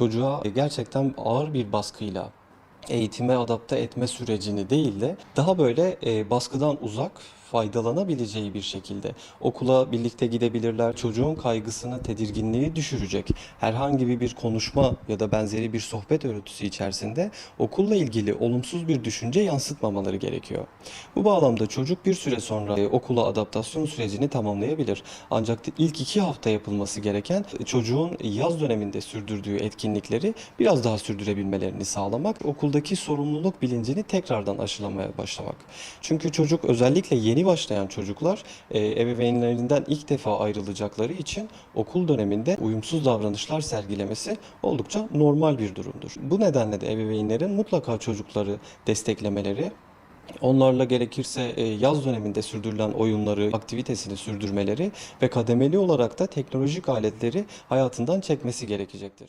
çocuğa gerçekten ağır bir baskıyla eğitime adapte etme sürecini değil de daha böyle e, baskıdan uzak faydalanabileceği bir şekilde okula birlikte gidebilirler. Çocuğun kaygısını, tedirginliği düşürecek herhangi bir konuşma ya da benzeri bir sohbet örüntüsü içerisinde okulla ilgili olumsuz bir düşünce yansıtmamaları gerekiyor. Bu bağlamda çocuk bir süre sonra e, okula adaptasyon sürecini tamamlayabilir. Ancak ilk iki hafta yapılması gereken e, çocuğun yaz döneminde sürdürdüğü etkinlikleri biraz daha sürdürebilmelerini sağlamak, okuldaki sorumluluk bilincini tekrardan aşılamaya başlamak. Çünkü çocuk özellikle yeni başlayan çocuklar e, ebeveynlerinden ilk defa ayrılacakları için okul döneminde uyumsuz davranışlar sergilemesi oldukça normal bir durumdur. Bu nedenle de ebeveynlerin mutlaka çocukları desteklemeleri Onlarla gerekirse e, yaz döneminde sürdürülen oyunları, aktivitesini sürdürmeleri ve kademeli olarak da teknolojik aletleri hayatından çekmesi gerekecektir.